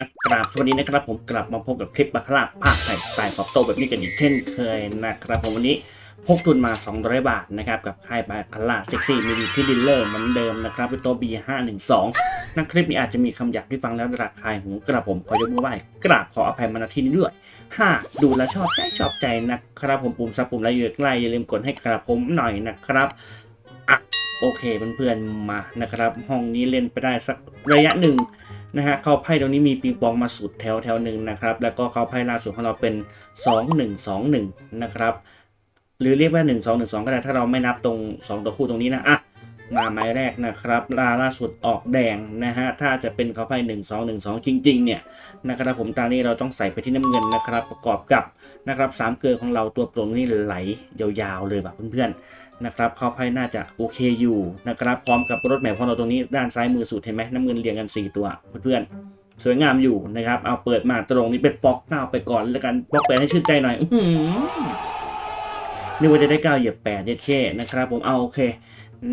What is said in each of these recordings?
กราบสวัสดีนะครับผมกลับมาพบกับคลิปบัคลาภาคไทยสไตล์คอปโตแบบนี้กันอีกเช่นเคยนะครับผมวันนี้พกทุนมา 200 บาทนะครับกับค่ายบัคลาเซ็กซี่มีดีที่ดิลเลอร์เหมือนเดิมนะครับเป็นโต๊ะ B512 นักคลิปนี้อาจจะมีคำหยาบที่ฟังแล้วระคายหูกระผมขอยกมือไหว้กราบขออภัยมาณที่นี้ด้วย 5. ดูแลชอบใจชอบใจนะครับผมปุ่มซับปุ่มไลค์อยู่ใกล้อย่าลืมกดให้กระผมหน่อยนะครับอะโอเคเพื่อนๆมานะครับ ห้องนี้เล่นไปได้สักระยะหนึ่ง นะฮะเขาไพ่ตรงนี้มีปิงปองมาสุดแถวแถวหนึ่งนะครับ แล้วก็เขาไพ่ล่าสุดของเราเป็น 2 1 2 1 นะครับ หรือเรียกว่า 1 2 1 2 ก็ได้ถ้าเราไม่นับตรง 2 ตัวคู่ตรงนี้นะอะ มาไม้แรกนะครับลาล่าสุดออกแดงนะฮะ ถ้าจะเป็นเขาไพ่1 2 1 2จริง ๆ เนี่ยนะครับผมตอนนี้เราต้องใส่ไปที่น้ำเงินนะครับ ประกอบกับนะครับสามเกลือของเราตัวโปร่งนี่ไหลยาวๆเลยแบบเพื่อนๆนะครับเข้าไพ่น่าจะโอเคอยู่นะครับพร้อมกับรถแมพของเราตรงนี้ด้านซ้ายมือสุดเห็นไหมน้ำเงินเรียงกัน 4 ตัวเพื่อนๆสวยงามอยู่นะครับเอาเปิดมาตรงนี้เป็นป๊อกเก้าไปก่อนแล้วกันป๊อกแปดให้ชื่นใจหน่อยอนึกว่าจะได้เก้าเหยียบแปดเด็ดเช่นะครับผมเอาโอเค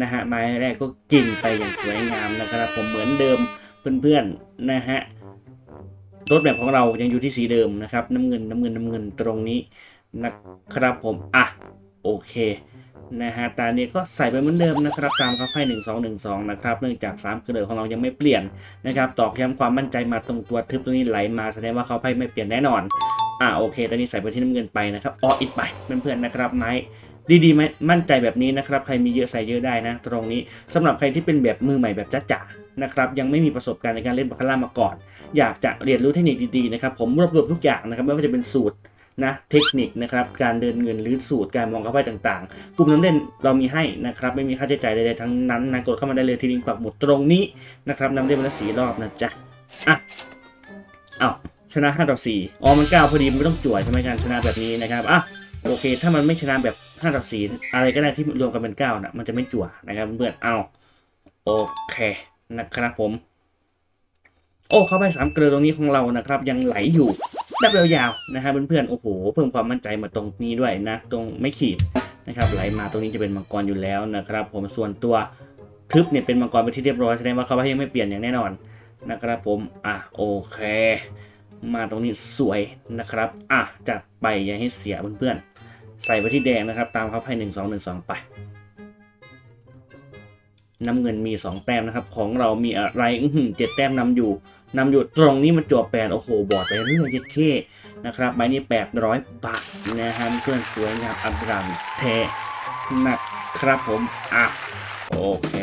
นะฮะไม้แรกก็กินไปอย่างสวยงามนะครับ ผมเหมือนเดิมเพื่อนๆนะฮะรถแบบของเรายังอยู่ที่สีเดิมนะครับ น้ำเงินน้ำเงินน้ำเงินตรงนี้นะครับผมอะโอเคนะฮะตานี้ก็ใส่ไปเหมือนเดิมนะครับ ตามเขาไพ่หนึ่งสองหนึ่งสองนะครับเนื่องจาก3เกลือของเรายังไม่เปลี่ยนนะครับตอกย้ำความมั่นใจมาตรงตัวทึบตรงนี้ไหลมาแสดงว่าเขาไพ่ไม่เปลี่ยนแน่นอนอ่าโอเคตอนนี้ใส่ไปที่น้ำเงินไปนะครับอออิดไปเพื่อนๆนะครับไม้ ดีๆไหมมั่นใจแบบนี้นะครับ ใครมีเยอะใส่เยอะได้นะ ตรงนี้สำหรับใครที่เป็นแบบมือใหม่แบบจ้าๆนะครับยังไม่มีประสบการณ์ในการเล่นบาคาร่ามาก่อน อยากจะเรียนรู้เทคนิคดีๆนะครับผมรวบรวมทุกอย่างนะครับไม่ว่าจะเป็นสูตรนะเทคนิคนะครับการเดินเงินหรือสูตรการมองเข้าไปต่างๆ กลุ่มน้ำเล่นเรามีให้นะครับไม่มีค่าใช้จ่ายใดๆทั้งนั้นนะกดเข้ามาได้เลยที่ลิงก์ปักหมุดตรงนี้นะครับน้ำเล่นมาแล้วสีรอบนะจ๊ะอะเอาชนะ5ต่อ4อ๋อมัน9พอดีมันไม่ต้องจ่วใช่ไหมการชนะแบบนี้นะครับอะโอเค ถ้ามันไม่ชนะแบบ 5ต่อ4อะไรก็ได้ที่รวมกันเป็น9นะมันจะไม่จั่วนะครับเพื่อนเอาโอเคนะครับผม โอ้เข้าไปสามเกลือตรงนี้ของเรานะครับ ยังไหลอยู่แบบยาวๆนะฮะเพื่อนๆโอ้โห เพิ่มความมั่นใจมาตรงนี้ด้วยนะ ตรงไม่ขีดนะครับ ไหลมาตรงนี้จะเป็นมังกรอยู่แล้วนะครับ ผมส่วนตัวทึบเนี่ยเป็นมังกรไปที่เรียบร้อยแสดงว่าเขายังไม่เปลี่ยนอย่างแน่นอนนะครับผมอะโอเค มาตรงนี้สวยนะครับ อะจัดไปอย่าให้เสียเพื่อนๆ ใส่ไปที่แดงนะครับ ตามเขาให้หนึ่งสองหนึ่งสองไป น้ำเงินมี 2 แต้มนะครับ ของเรามีอะไรเจ็ดแต้มนำอยู่นำอยู่ตรงนี้มันจวบแปดโอ้โห บอดไปเรื่อยเจ็ดเคนะครับใบนี้ 800 บาทนะฮะเพื่อนสวยงามอับรัมเทนะครับผม อะ โอเค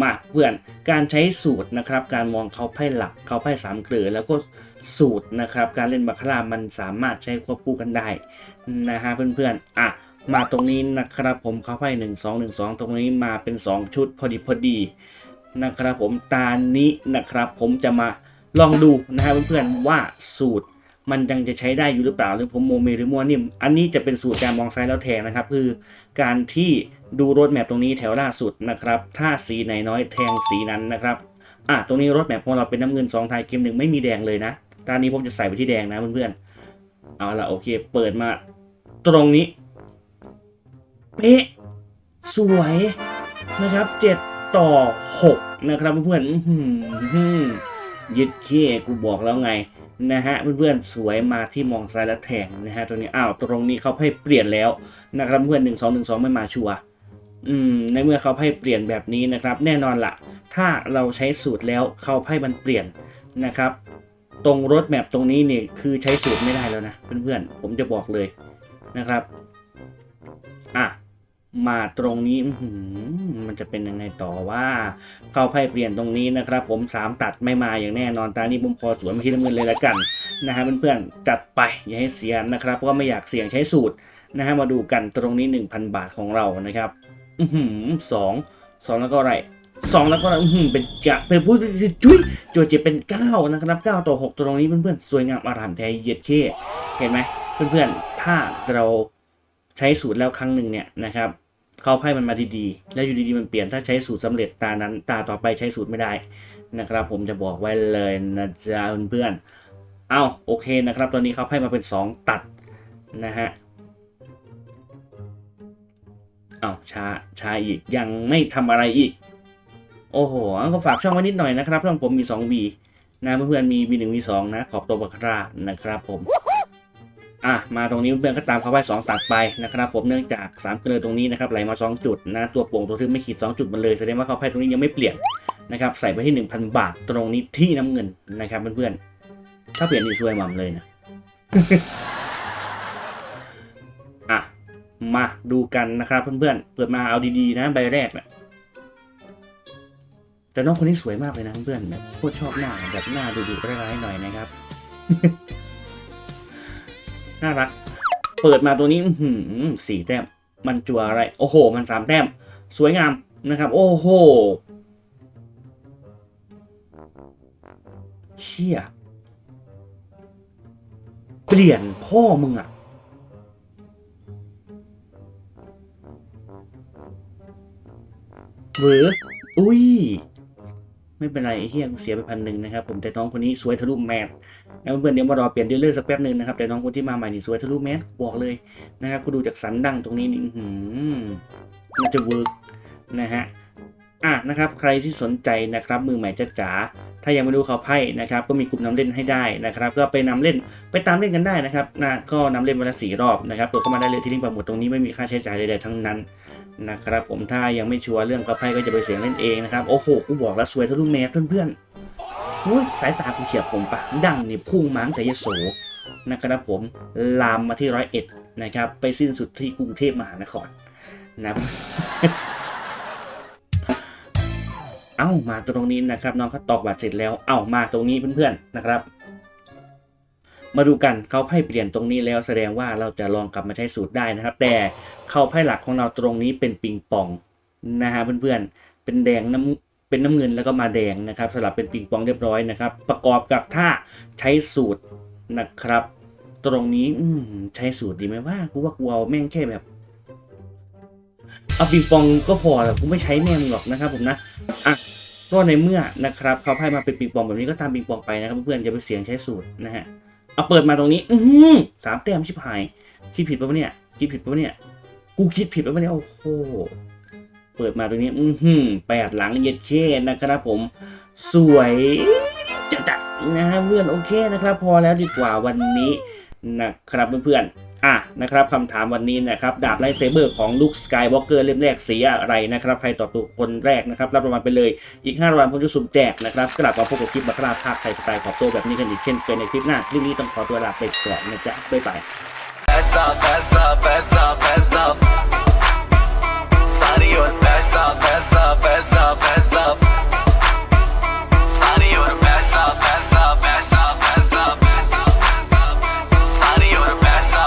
มาเพื่อนการใช้สูตรนะครับการมองเขาไพ่หลักเขาไพ่สามเกลือแล้วก็สูตรนะครับการเล่นบาคาร่ามันสามารถใช้ควบคู่กันได้นะฮะเพื่อนๆอะมาตรงนี้นะครับผมเขาไพ่หนึ่งสองหนึ่งสองตรงนี้มาเป็น 2 ชุดพอดีพอดีนะครับผมตานี้นะครับผมจะมาลองดูนะครับเพื่อนๆว่าสูตร มันยังจะใช้ได้อยู่หรือเปล่า หรือผมโมเมหรือมัวนิ่ม อันนี้จะเป็นสูตรการมองซ้ายแล้วแทงนะครับ คือการที่ดูรถแมพตรงนี้แถวล่าสุดนะครับ ถ้าสีไหนน้อยแทงสีนั้นนะครับอะตรงนี้รถแมพของเราเป็นน้ำเงิน2ไทยเกมหนึ่งไม่มีแดงเลยนะตอนนี้ผมจะใส่ไปที่แดงนะเพื่อนๆเอาละโอเค เปิดมาตรงนี้เป๊ะสวยนะครับ 7 ต่อ 6 นะครับเพื่อนๆยึดเค้กูบอกแล้วไง นะฮะเพื่อนๆสวยมาที่มองซ้ายและแทงนะฮะตรงนี้อ้าวตรงนี้เขาให้เปลี่ยนแล้วนะครับเพื่อนหนึ่งสองหนึ่งสองไม่มาชัวร์อืมในเมื่อเขาให้เปลี่ยนแบบนี้นะครับ แน่นอนละถ้าเราใช้สูตรแล้วเขาให้มันเปลี่ยนนะครับ ตรงรถแมพตรงนี้เนี่ยคือใช้สูตรไม่ได้แล้วนะเพื่อนๆผมจะบอกเลยนะครับอะ มาตรงนี้มันจะเป็นยังไงต่อว่า เข้าไพ่เปลี่ยนตรงนี้นะครับ ผม3ตัดไม่มาอย่างแน่นอนตานี้ผมขอสวนไปที่น้ำเงินเลยละกันนะฮะเพื่อนๆจัดไปอย่าให้เสียนะครับ เพราะว่าไม่อยากเสี่ยงใช้สูตรนะฮะมาดูกันตรงนี้ 1,000 บาทของเรานะครับอือหือสองสองแล้วก็อะไรสองแล้วก็อะไรอือหือเป็นจะเป็นผู้จุ้ยจวดเจ็บเป็นเก้านะครับเก้าต่อหกตรงนี้เพื่อนๆสวยงามอารามแท้เย็ดเช่เห็นไหมเพื่อนๆถ้าเรา ใช้สูตรแล้วครั้งหนึ่งเนี่ยนะครับเขาไพ่มันมาดีๆ แล้วอยู่ดีๆมันเปลี่ยนถ้าใช้สูตรสำเร็จตานั้นตาต่อไปใช้สูตรไม่ได้นะครับ ผมจะบอกไว้เลยนะจ๊ะเพื่อนๆเอาโอเคนะครับ ตอนนี้เขาไพ่มาเป็น 2 ตัดนะฮะเอาช้าช้าอีกยังไม่ทำอะไรอีก โอ้โหก็ฝากช่องไว้นิดหน่อยนะครับช่องผมมี 2V นะเพื่อนๆมี V1 V2 นะขอบตัวบัคคารานะครับผม อะมาตรงนี้เพื่อนก็ตามเขาไว้2ตัดไปนะครับ ผมเนื่องจาก3เกลือตรงนี้นะครับไหลมา 2 จุดนะตัวโป่งตัวทึบไม่ขีด 2 จุดมันเลยแสดงว่าเขาไพ่ตรงนี้ยังไม่เปลี่ยนนะครับใส่ไปที่ 1,000 บาทตรงนี้ที่น้ำเงินนะครับเพื่อนๆถ้าเปลี่ยนนี่ช่วยหม่ำเลยนะอะมาดูกันนะครับเพื่อนๆเปิดมาเอาดีๆนะใบแรกนะแต่น้องคนนี้สวยมากเลยนะเพื่อนๆแบบโคตรชอบหน้าแบบหน้าดุๆร้ายๆหน่อยนะครับ น่ารัก เปิดมาตัวนี้หือสี่แต้ม มันจัวอะไร โอ้โห มันสามแต้ม สวยงามนะครับ โอ้โห เชี่ย เปลี่ยนพ่อมึงอะเหวออุ้ย ไม่เป็นไรไอ้เฮียกูเสียไปพันหนึ่งนะครับผมแต่น้องคนนี้สวยทะลุแมสแล้วเพื่อนเดี๋ยวมารอเปลี่ยนดีลเลอร์สักแป๊บหนึ่งนะครับแต่น้องคนที่มาใหม่นี่สวยทะลุแมสบอกเลยนะครับกูดูจากสันดังตรงนี้นี่หือมันจะเวิร์กนะฮะ อะนะครับ ใครที่สนใจนะครับมือใหม่จะจ๋าถ้ายังไม่รู้เขาไพ่นะครับ ก็มีกลุ่มนำเล่นให้ได้นะครับ ก็ไปนำเล่นไปตามเล่นกันได้นะครับนะก็นำเล่นวันละสี่รอบนะครับกดเข้ามาได้เลยที่ลิงก์ปักหมุดตรงนี้ไม่มีค่าใช้จ่ายใดๆทั้งนั้นนะครับผมถ้ายังไม่ชัวร์เรื่องเขาไพ่ก็จะไปเสียงเล่นเองนะครับโอ้โหกูบอกแล้วสวยทะลุแมสเพื่อนๆโอ้ยสายตากูเฉียบผมปะดังนี่พุ่งมั้งแต่ยโสนะครับผมลามมาที่ร้อยเอ็ดนะครับไปสิ้นสุดที่กรุงเทพมหานครนะครับ เอ้ามาตรงนี้นะครับ น้องเขาตอกบัตรเสร็จแล้ว เอ้ามาตรงนี้เพื่อนๆนะครับ มาดูกันเขาไพ่เปลี่ยนตรงนี้แล้วแสดงว่าเราจะลองกลับมาใช้สูตรได้นะครับ แต่เขาไพ่หลักของเราตรงนี้เป็นปิงปองนะฮะเพื่อนๆเป็นแดงน้ำเป็นน้ำเงินแล้วก็มาแดงนะครับสลับเป็นปิงปองเรียบร้อยนะครับ ประกอบกับถ้าใช้สูตรนะครับ ตรงนี้อืใช้สูตรดีไหมว่ากูว่ากูเอาแม่งแค่แบบ เอาปิงปองก็พอแหละกูไม่ใช้แม่งหรอกนะครับผมนะอะก็ในเมื่อนะครับเขาไพ่มาเป็นปิงปองแบบนี้ก็ตามปิงปองไปนะครับเพื่อนจะไปเสียงใช้สูตรนะฮะเอาเปิดมาตรงนี้ อือหือสามแต้มชิบหายคิดผิดปะวะเนี่ยคิดผิดปะวะเนี่ยกูคิดผิดปะวะเนี่ยโอ้โหเปิดมาตรงนี้ อือหือแปดหลังเย็ดเช่นะครับผม สวยจัดจัดนะฮะเพื่อนโอเคนะครับ พอแล้วดีกว่าวันนี้นะครับเพื่อนๆ อะนะครับคำถามวันนี้นะครับ ดาบไลท์เซเบอร์ของลุคสกายวอล์กเกอร์เล่มแรกสีอะไรนะครับ ใครตอบถูกคนแรกนะครับ รับรางวัลไปเลยอีก5รางวัลผมจะสุ่มแจกนะครับ กลับมาพบกับคลิปบัคคาราภาคไทยสไตล์ขอบตัวแบบนี้กันอีกเช่นเคยในคลิปหน้าคลิปนี้ต้องขอตัวลาไปก่อนนะจ๊ะบ๊ายบาย